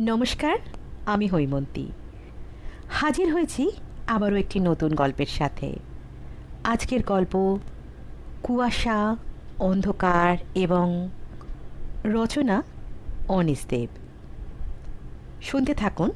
নমস্কার, আমি হৈমন্তী। হাজির হয়েছি আবারও একটি নতুন গল্পের সাথে। আজকের গল্প কুয়াশা, অন্ধকার এবং রচনা অনিস দেব। শুনতে থাকুন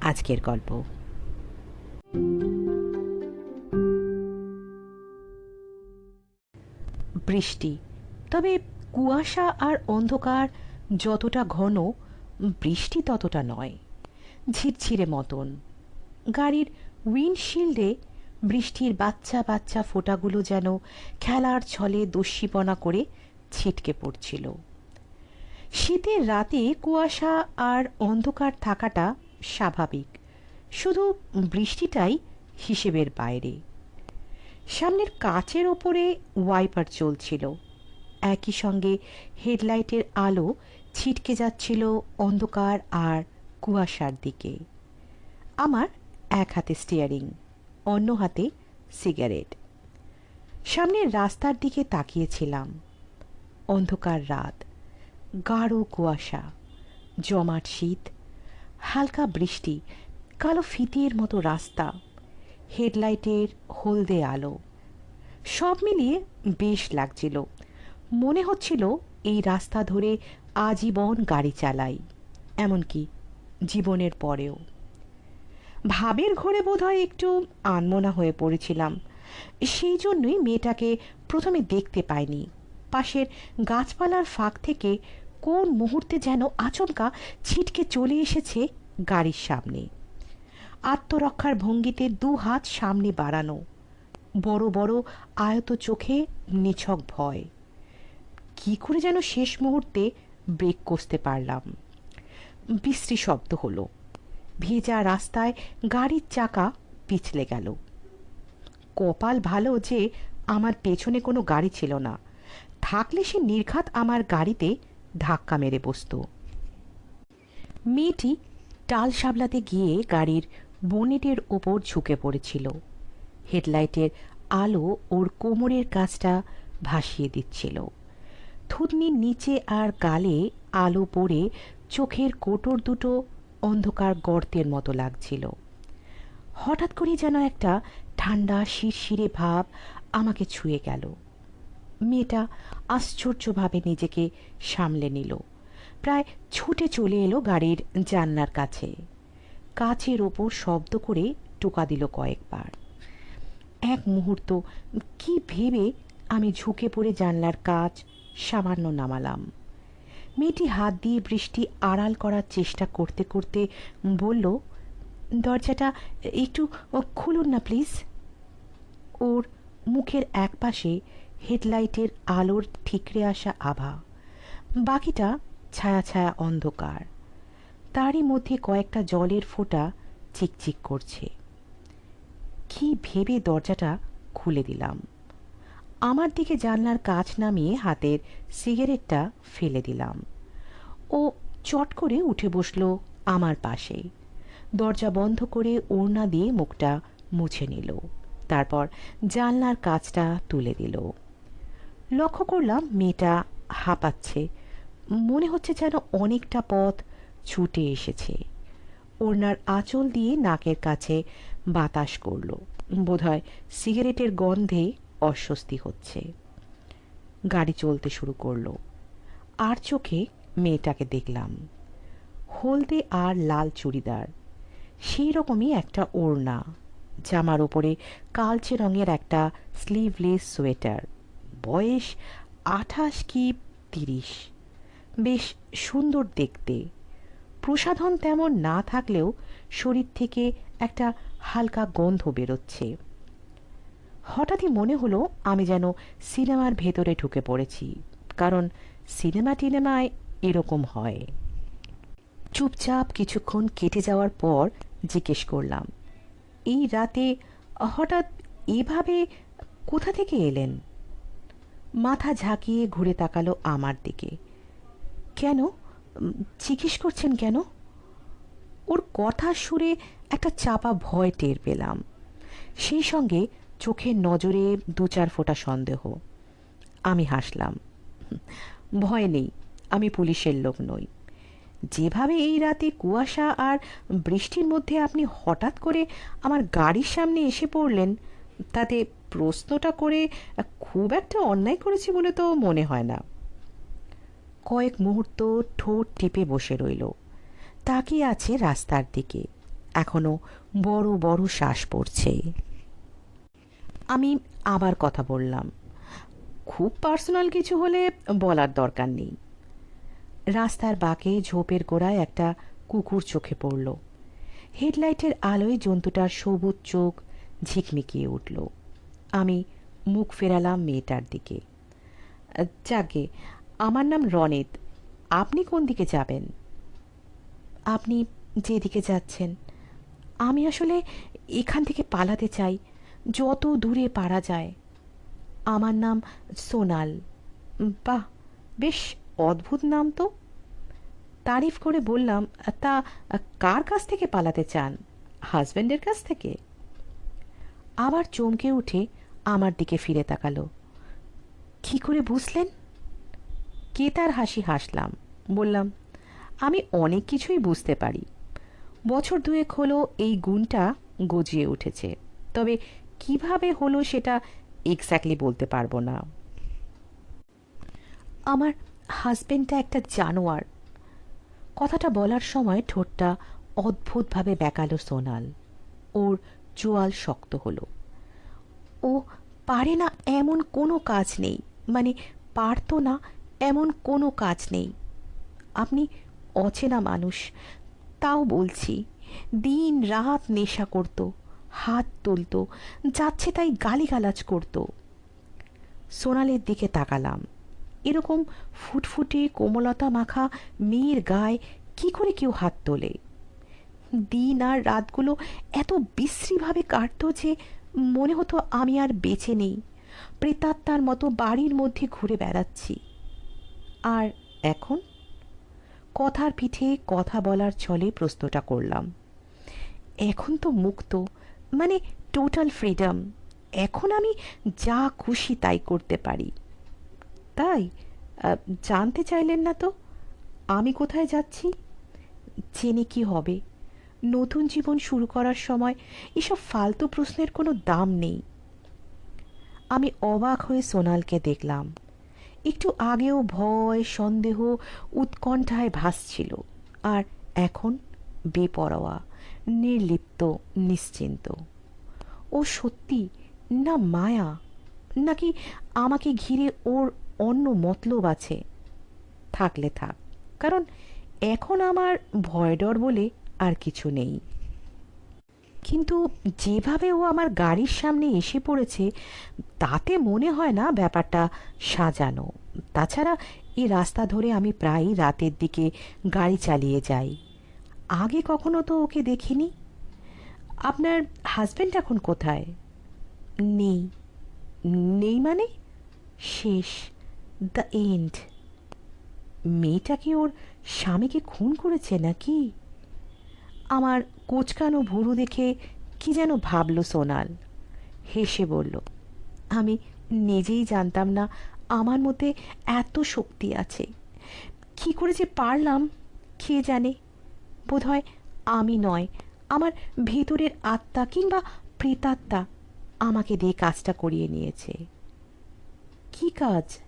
আজকের গল্প। বৃষ্টি। তবে কুয়াশা আর অন্ধকার যতটা ঘন বৃষ্টি ততটা নয়। ঝিরঝিরে মতন। গাড়ির উইন্ডশিল্ডে বৃষ্টির বাচ্চা বাচ্চা ফোঁটাগুলো যেন খেলার ছলে দস্যিপনা করে ছিটকে পড়ছিল। শীতের রাতে কুয়াশা আর অন্ধকার থাকাটা স্বাভাবিক। শুধু বৃষ্টিটাই হিসেবের বাইরে। সামনের কাচের ওপরে ওয়াইপার চলছিল। একই সঙ্গে হেডলাইটের আলো ছিটকে যাচ্ছিল অন্ধকার আর কুয়াশার দিকে। আমার এক হাতে স্টিয়ারিং অন্য হাতে সিগারেট সামনের রাস্তার দিকে তাকিয়েছিলাম। অন্ধকার রাত, গাঢ় কুয়াশা, জমাট শীত, হালকা বৃষ্টি, কালো ফিতের মতো রাস্তা, হেডলাইটের হলদে আলো। সব মিলিয়ে বেশ লাগছিল। মনে হচ্ছিল এই রাস্তা ধরে আজীবন গাড়ি চালাই, এমনকি জীবনের পরেও। ভাবের ঘরে বোধহয় একটু আনমনা হয়ে পড়েছিলাম। সেই জন্যই মেয়েটাকে প্রথমে দেখতে পাইনি। পাশের গাছপালার ফাঁক থেকে কোন মুহূর্তে যেন আচমকা ছিটকে চলে এসেছে গাড়ির সামনে। আত্মরক্ষার ভঙ্গিতে দু হাত সামনে বাড়ানো, বড় বড় আয়ত চোখে নিছক ভয়। কি করে যেন শেষ মুহূর্তে ব্রেক কষতে পারলাম। বিশ্রী শব্দ হলো। ভেজা রাস্তায় গাড়ির চাকা পিছলে গেল। কপাল ভালো যে আমার পেছনে কোনো গাড়ি ছিল না। থাকলে সে নির্ঘাত আমার গাড়িতে ধাক্কা মেরে বসত। মেয়েটি টাল সাবলাতে গিয়ে গাড়ির বনেটের ওপর ঝুঁকে পড়েছিল। হেডলাইটের আলো ওর কোমরের কাজটা ভাসিয়ে দিচ্ছিল। থুতনির নিচে আর গালে আলো পড়ে চোখের কোটর দুটো অন্ধকার গর্তের মতো লাগছিল। হঠাৎ করে যেন একটা ঠান্ডা শিরশিরে ভাব আমাকে ছুঁয়ে গেল। মেয়েটা আশ্চর্যভাবে নিজেকে সামলে নিল। প্রায় ছুটে চলে এলো গাড়ির জানলার কাছে। কাচের ওপর শব্দ করে টোকা দিল কয়েকবার। এক মুহূর্ত কি ভেবে আমি ঝুঁকে পড়ে জানলার কাজ সামান্য নামালাম। মেয়েটি হাত দিয়ে বৃষ্টি আড়াল করার চেষ্টা করতে করতে বলল, দরজাটা একটু খুলুন না, প্লিজ। ওর মুখের এক পাশে হেডলাইটের আলোর ঠিকরে আসা আভা। বাকিটা ছায়া ছায়া অন্ধকার। তারই মধ্যে কয়েকটা জলের ফোঁটা চিকচিক করছে। কি ভেবে দরজাটা খুলে দিলাম। আমার দিকে জানলার কাজ নামিয়ে হাতের সিগারেটটা ফেলে দিলাম। ও চট করে উঠে বসল আমার পাশে। দরজা বন্ধ করে ওড়না দিয়ে মুখটা মুছে নিল। তারপর জানলার কাজটা তুলে দিল। লক্ষ্য করলাম মেয়েটা হাঁপাচ্ছে। মনে হচ্ছে যেন অনেকটা পথ ছুটে এসেছে। ওড়নার আঁচল দিয়ে নাকের কাছে বাতাস করল। বোধহয় সিগারেটের গন্ধে অস্বস্তি হচ্ছে। গাড়ি চলতে শুরু করল। আর চোখে মেয়েটাকে দেখলাম। হলদে আর লাল চুড়িদার। সেই রকমই একটা ওড়না। জামার ওপরে কালচে রঙের একটা স্লিভলেস সোয়েটার বয়স আঠাশ কি তিরিশ। বেশ সুন্দর দেখতে। প্রসাধন তেমন না থাকলেও শরীর থেকে একটা হালকা গন্ধ বেরোচ্ছে। হঠাৎই মনে হলো আমি যেন সিনেমার ভেতরে ঢুকে পড়েছি, কারণ সিনেমা টিনেমায় এরকম হয়। চুপচাপ কিছুক্ষণ কেটে যাওয়ার পর জিজ্ঞেস করলাম, এই রাতে হঠাৎ এভাবে কোথা থেকে এলেন? মাথা ঝাঁকিয়ে ঘুরে তাকালো আমার দিকে। কেন? জিজ্ঞেস করছেন কেন? ওর কথা সুরে একটা চাপা ভয় টের পেলাম। সেই সঙ্গে চোখের নজরে দু চার ফোঁটা সন্দেহ। আমি হাসলাম। ভয় নেই, আমি পুলিশের লোক নই। যেভাবে এই রাতে কুয়াশা আর বৃষ্টির মধ্যে আপনি হঠাৎ করে আমার গাড়ির সামনে এসে পড়লেন, তাতে প্রশ্নটা করে খুব একটা অন্যায় করেছি বলে তো মনে হয় না। কয়েক মুহূর্ত ঠোঁট টিপে বসে রইল। তাকিয়ে আছে রাস্তার দিকে। এখনও বড় বড় শ্বাস পড়ছে। আমি আবার কথা বললাম। খুব পার্সোনাল কিছু হলে বলার দরকার নেই। রাস্তার বাঁকে ঝোপের গোড়ায় একটা কুকুর চোখে পড়ল। হেডলাইটের আলোয় জন্তুটার সবুজ চোখ ঝিকমিকিয়ে উঠল। আমি মুখ ফেরালাম মেয়েটার দিকে। যাকে, আমার নাম রনিত। আপনি কোন দিকে যাবেন? আপনি যেদিকে যাচ্ছেন। আমি আসলে এখান থেকে পালাতে চাই। যত দূরে পারা যায়। আমার নাম সোনাল। বাহ, বেশ অদ্ভুত নাম তো। তারিফ করে বললাম, তা কার কাছ থেকে পালাতে চান? হাজব্যান্ডের কাছ থেকে? আবার চমকে উঠে আমার দিকে ফিরে তাকালো। কি করে বুঝলেন? কে তার হাসি হাসলাম? বললাম, আমি অনেক কিছুই বুঝতে পারি। বছর দুয়েক হলো এই গুণটা গজিয়ে উঠেছে। তবে কীভাবে হলো সেটা এক্স্যাক্টলি বলতে পারব না। আমার হাজবেন্ডটা একটা জানোয়ার। কথাটা বলার সময় ঠোঁটটা অদ্ভুতভাবে বেঁকালো সোনাল। ওর চোয়াল শক্ত হলো। ও পারে না এমন কোনো কাজ নেই মানে পারতো না এমন কোনো কাজ নেই। আপনি অচেনা মানুষ, তাও বলছি দিন রাত নেশা করত। হাত তুলতো, যাচ্ছে তাই গালিগালাজ করত। সোনালের দিকে তাকালাম। এরকম ফুটফুটে কোমলতা মাখা মেয়ের গায়ে কি করে কেউ হাত তোলে? দিন আর রাতগুলো এত বিশ্রীভাবে কাটতো যে মনে হতো আমি আর বেঁচে নেই। প্রেতাত্মার মতো বাড়ির মধ্যে ঘুরে বেড়াচ্ছি। আর এখন? কথার পিঠে কথা বলার ছলে প্রশ্নটা করলাম। এখন তো মুক্ত মানে টোটাল ফ্রিডম এখন আমি যা খুশি তাই করতে পারি। তাই জানতে চাইলেন না তো? আমি কোথায় যাচ্ছি? জেনে কি হবে? নতুন জীবন শুরু করার সময় এসব ফালতু প্রশ্নের কোনো দাম নেই। আমি অবাক হয়ে সোনালকে দেখলাম। একটু আগেও ভয়, সন্দেহ, উৎকণ্ঠায় ভাসছিল। আর এখন বেপরোয়া। নির্লিপ্ত, নিশ্চিন্ত। ও সত্যি না মায়া? নাকি আমাকে ঘিরে ওর অন্য মতলব আছে? থাকলে থাক, কারণ এখন আমার ভয় ডর বলে আর কিছু নেই। কিন্তু যেভাবে ও আমার গাড়ির সামনে এসে পড়েছে, তাতে মনে হয় না ব্যাপারটা সাজানো। তাছাড়া এই রাস্তা ধরে আমি প্রায়ই রাতের দিকে গাড়ি চালিয়ে যাই। আগে কখনো তো ওকে দেখিনি। আপনার হাজব্যান্ড এখন কোথায়? নেই। নেই মানে? শেষ। দ্য এন্ড মেয়েটা কি ওর স্বামীকে খুন করেছে নাকি? আমার কোচকানো ভুরু দেখে কি যেন ভাবলো সোনাল। হেসে বলল, আমি নিজেই জানতাম না আমার মধ্যে এত শক্তি আছে। কি করে যে পারলাম, কে জানে? বোধহয় আমি নয়, আমার ভেতরের আত্মা কিংবা প্রেতাত্মা আমাকে দিয়ে কাজটা করিয়ে নিয়েছে। কি কাজ?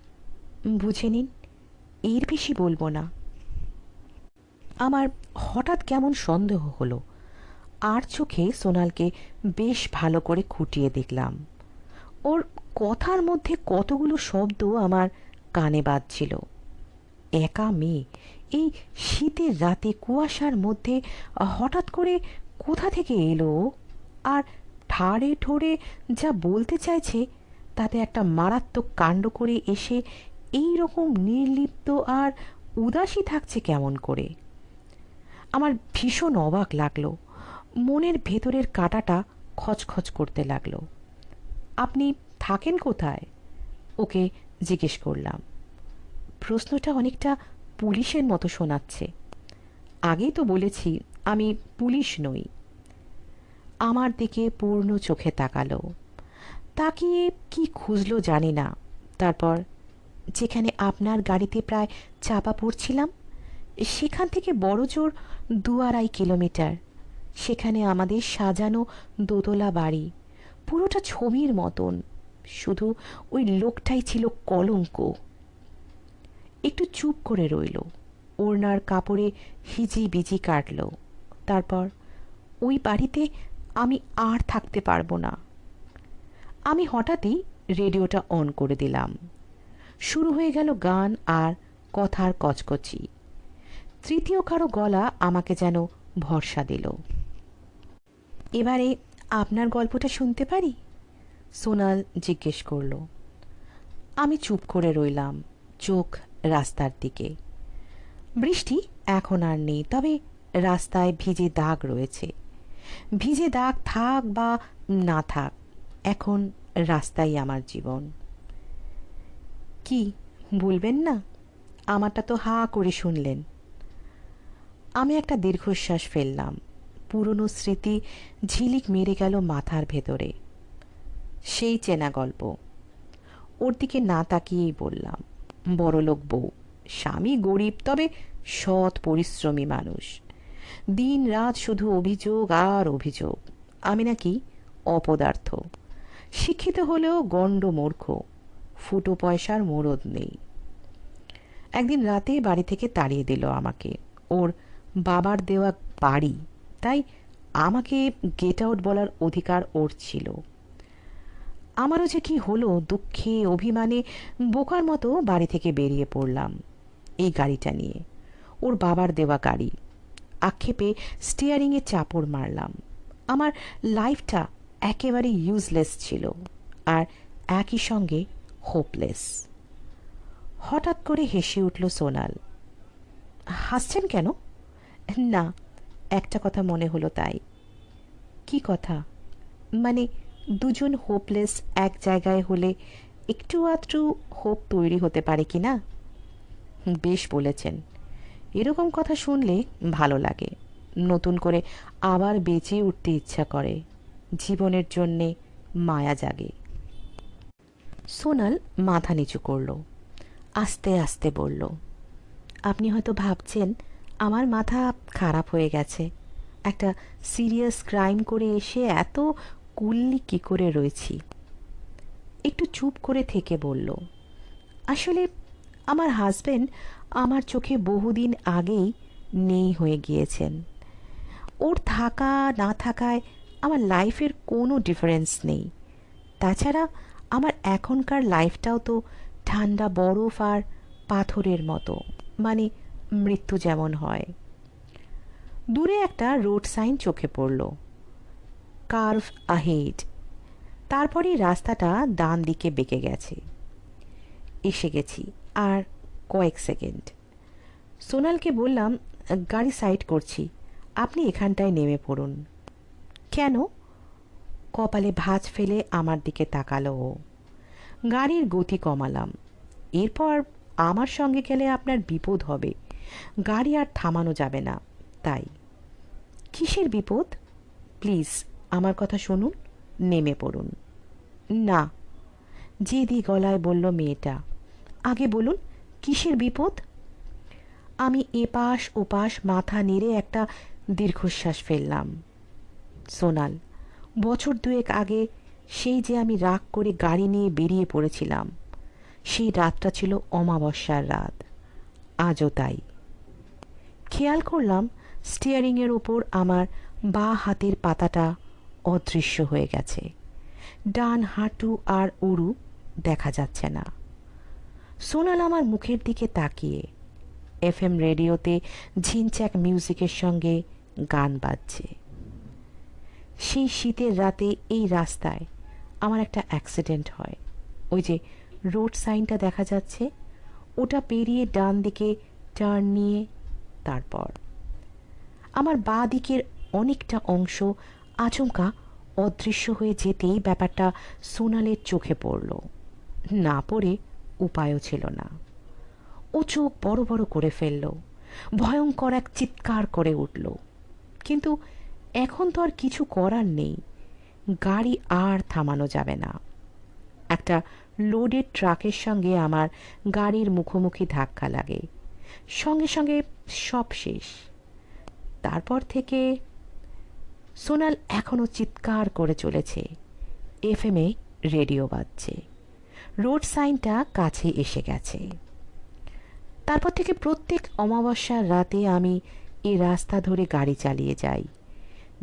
বুঝে নিন, এর বেশি বলব না। আমার হঠাৎ কেমন সন্দেহ হলো। আর চোখে সোনালকে বেশ ভালো করে খুঁটিয়ে দেখলাম। ওর কথার মধ্যে কতগুলো শব্দ আমার কানে বাজছিল। একা মেয়ে এই শীতের রাতে কুয়াশার মধ্যে হঠাৎ করে কোথা থেকে এলো? আর ঠাড়ে ঠোড়ে যা বলতে চাইছে, তাতে একটা মারাত্মক কাণ্ড করে এসে এই রকম নির্লিপ্ত আর উদাসী থাকছে কেমন করে? আমার ভীষণ অবাক লাগল। মনের ভেতরের কাঁটাটা খচখচ করতে লাগল। আপনি থাকেন কোথায়? ওকে জিজ্ঞেস করলাম। প্রশ্নটা অনেকটা পুলিশের মতো শোনাচ্ছে। আগেই তো বলেছি, আমি পুলিশ নই। আমার দিকে পূর্ণ চোখে তাকালো। তাকিয়ে কি খুঁজলো জানি না। তারপর, যেখানে আপনার গাড়িতে প্রায় চাপা পড়ছিলাম, সেখান থেকে বড় জোর দু আড়াই কিলোমিটার। সেখানে আমাদের সাজানো দোতলা বাড়ি, পুরোটা ছবির মতন। শুধু ওই লোকটাই ছিল কলঙ্ক। একটু চুপ করে রইল। ওড়নার কাপড়ে হিজি বিজি কাটল। তারপর, ওই বাড়িতে আমি আর থাকতে পারব না। আমি হঠাৎই রেডিওটা অন করে দিলাম। শুরু হয়ে গেল গান আর কথার কচকচি। তৃতীয় কারও গলা আমাকে যেন ভরসা দিল। এবারে আপনার গল্পটা শুনতে পারি? সোনাল জিজ্ঞেস করল। আমি চুপ করে রইলাম। চোখ রাস্তার দিকে। বৃষ্টি এখন আর নেই, তবে রাস্তায় ভিজে দাগ রয়েছে। ভিজে দাগ থাক বা না থাক, এখন রাস্তাই আমার জীবন। কি, বলবেন না? আমারটা তো হা করে শুনলেন। আমি একটা দীর্ঘশ্বাস ফেললাম। পুরনো স্মৃতি ঝিলিক মেরে গেল মাথার ভেতরে। সেই চেনা গল্প। ওর দিকে না তাকিয়েই বললাম। বড়লোক বউ। স্বামী গরিব, তবে সৎ পরিশ্রমী মানুষ। দিন রাত শুধু অভিযোগ আর অভিযোগ। আমি নাকি অপদার্থ। শিক্ষিত হলেও গণ্ড মূর্খ। ফুটো পয়সার মোরদ নেই। একদিন রাতে বাড়ি থেকে তাড়িয়ে দিল আমাকে। ওর বাবার দেওয়া বাড়ি, তাই আমাকে গেট আউট বলার অধিকার ওর ছিল। আমারও যে কি হলো দুঃখে, অভিমানে বোকার মতো বাড়ি থেকে বেরিয়ে পড়লাম এই গাড়িটা নিয়ে। ওর বাবার দেওয়া গাড়ি। আক্ষেপে স্টিয়ারিংয়ে চাপড় মারলাম। আমার লাইফটা একেবারে ইউজলেস ছিল আর একই সঙ্গে হোপলেস হঠাৎ করে হেসে উঠল সোনাল। হাসছেন কেন? না, একটা কথা মনে হলো তাই। কি কথা? মানে দুজন হোপলেস এক জায়গায় হলে একটু আধটু হোপ তৈরি হতে পারে কি না? বেশ বলেছেন। এরকম কথা শুনলে ভালো লাগে। নতুন করে আবার বেঁচে উঠতে ইচ্ছা করে। জীবনের জন্যে মায়া জাগে। সোনাল মাথা নিচু করল। আস্তে আস্তে বলল, আপনি হয়তো ভাবছেন আমার মাথা খারাপ হয়ে গেছে। একটা সিরিয়াস ক্রাইম করে এসে এত কুল্লি কী করে রয়েছি? একটু চুপ করে থেকে বলল, আসলে আমার হাজবেন্ড আমার চোখে বহুদিন আগেই নেই হয়ে গিয়েছেন। ওর থাকা না থাকায় আমার লাইফের কোনো ডিফারেন্স নেই। তাছাড়া আমার এখনকার লাইফটাও তো ঠান্ডা বরফ আর পাথরের মতো মানে মৃত্যু যেমন হয়। দূরে একটা রোড সাইন চোখে পড়ল। Curve ahead. তারপরেই রাস্তাটা ডান দিকে বেঁকে গেছে। এসে গেছি, আর কয়েক সেকেন্ড। সোনালকে বললাম, গাড়ি সাইড করছি, আপনি এখানটায় নেমে পড়ুন। কেন? কপালে ভাঁজ ফেলে আমার দিকে তাকালো ও। গাড়ির গতি কমালাম। এরপর আমার সঙ্গে গেলে আপনার বিপদ হবে। গাড়ি আর থামানো যাবে না, তাই। কিসের বিপদ? প্লিজ আমার কথা শুনুন, নেমে পড়ুন। না, জেদি গলায় বলল মেয়েটা, আগে বলুন, কিসের বিপদ? আমি এপাশ ওপাশ মাথা নেড়ে একটা দীর্ঘশ্বাস ফেললাম। সোনাল, বছর দুয়েক আগে সেই যে আমি রাগ করে গাড়ি নিয়ে বেরিয়ে পড়েছিলাম, সেই রাতটা ছিল অমাবস্যার রাত। আজও তাই। খেয়াল করলাম স্টিয়ারিংয়ের ওপর আমার বা হাতের পাতাটা অদৃশ্য হয়ে গেছে। ডান হাঁটু আর উড়ু দেখা যাচ্ছে না। সোনাল আমার মুখের দিকে তাকিয়ে এফ এম রেডিওতে ঝিনচ্যাক মিউজিকের সঙ্গে গান বাজছে। সেই শীতের রাতে এই রাস্তায় আমার একটা অ্যাক্সিডেন্ট হয়। ওই যে রোড সাইনটা দেখা যাচ্ছে, ওটা পেরিয়ে ডান দিকে টার্ন নিয়ে তারপর। আমার বাঁ দিকের অনেকটা অংশ আচমকা অদৃশ্য হয়ে যেতেই ব্যাপারটা সোনালের চোখে পড়ল। না পড়ে উপায়ও ছিল না। ও চোখ বড় বড় করে ফেলল, ভয়ঙ্কর এক চিৎকার করে উঠল। কিন্তু এখন তো আর কিছু করার নেই, গাড়ি আর থামানো যাবে না। একটা লোডেড ট্রাকের সঙ্গে আমার গাড়ির মুখোমুখি ধাক্কা লাগে। সঙ্গে সঙ্গে সব শেষ। তারপর থেকে সোনাল এখনও চিৎকার করে চলেছে। এফএমে রেডিও বাজছে। রোড সাইনটা কাছে এসে গেছে। তারপর থেকে প্রত্যেক অমাবস্যার রাতে আমি এই রাস্তা ধরে গাড়ি চালিয়ে যাই।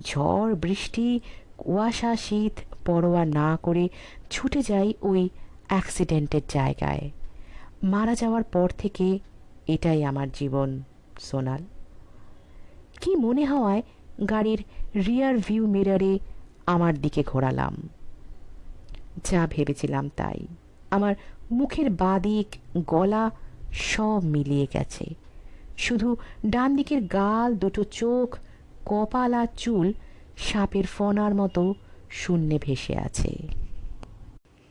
ঝড়, বৃষ্টি, কুয়াশা, শীত পরোয়া না করে ছুটে যাই ওই অ্যাক্সিডেন্টের জায়গায়। মারা যাওয়ার পর থেকে এটাই আমার জীবন, সোনাল। কি মনে হওয়ায় গাড়ির রিয়ার ভিউ মিররে আমার দিকে ঘোরালাম। যা ভেবেছিলাম তাই। আমার মুখের বাদিক, গলা সব মিলিয়ে গেছে। শুধু ডান দিকের গাল, দুটো চোখ, কপাল আর চুল সাপের ফনার মতো শূন্যে ভেসে আছে।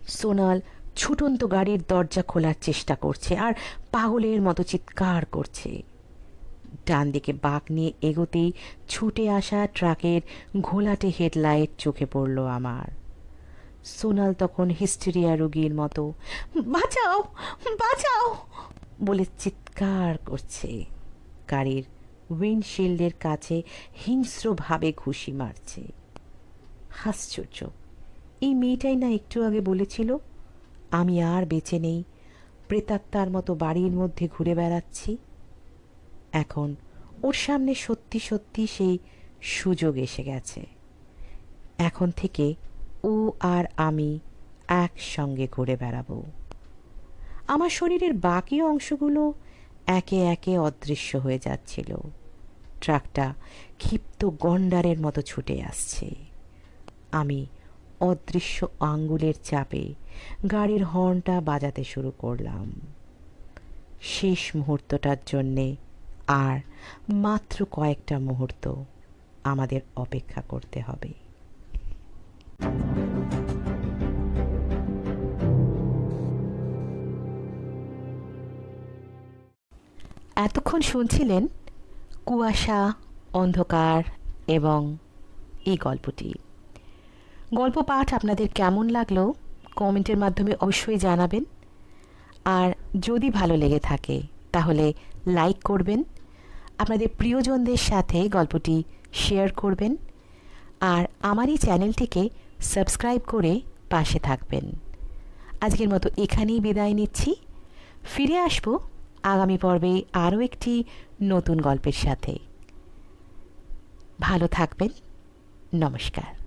সোনাল ছুটন্ত গাড়ির দরজা খোলার চেষ্টা করছে আর পাগলের মতো চিৎকার করছে। ডান দিকে বাঁক নিয়ে এগোতেই ছুটে আসা ট্রাকের ঘোলাটে হেডলাইট চোখে পড়ল আমার। সোনাল তখন হিস্টেরিয়া রোগীর মতো, বাঁচাও বাঁচাও! বলে চিৎকার করছে। গাড়ির উইন্ডশিল্ডের কাছে হিংস্রভাবে ঘুষি মারছে। আশ্চর্য, এই মেয়েটাই না একটু আগে বলেছিল, আমি আর বেঁচে নেই, প্রেতাত্মার মতো বাড়ির মধ্যে ঘুরে বেড়াচ্ছি। এখন ওর সামনে সত্যি সত্যি সেই সুযোগ এসে গেছে। এখন থেকে ও আর আমি একসঙ্গে ঘুরে বেড়াবো। আমার শরীরের বাকি অংশগুলো একে একে অদৃশ্য হয়ে যাচ্ছিল। ট্রাকটা ক্ষিপ্ত গন্ডারের মতো ছুটে আসছে। আমি অদৃশ্য আঙ্গুলের চাপে গাড়ির হর্নটা বাজাতে শুরু করলাম। শেষ মুহূর্তটার জন্যে আর মাত্র কয়েকটা মুহূর্ত আমাদের অপেক্ষা করতে হবে। এতক্ষণ শুনছিলেন কুয়াশা, অন্ধকার এবং এই গল্পটি। গল্প পাঠ আপনাদের কেমন লাগল কমেন্টের মাধ্যমে অবশ্যই জানাবেন। আর যদি ভালো লেগে থাকে তাহলে লাইক করবেন আপনাদের প্রিয়জনদের সাথে গল্পটি শেয়ার করবেন আর আমার এই চ্যানেলটিকে সাবস্ক্রাইব করে পাশে থাকবেন। আজকের মতো এখানেই বিদায় নিচ্ছি। ফিরে আসব আগামী পর্বে আরও একটি নতুন গল্পের সাথে। ভালো থাকবেন। নমস্কার।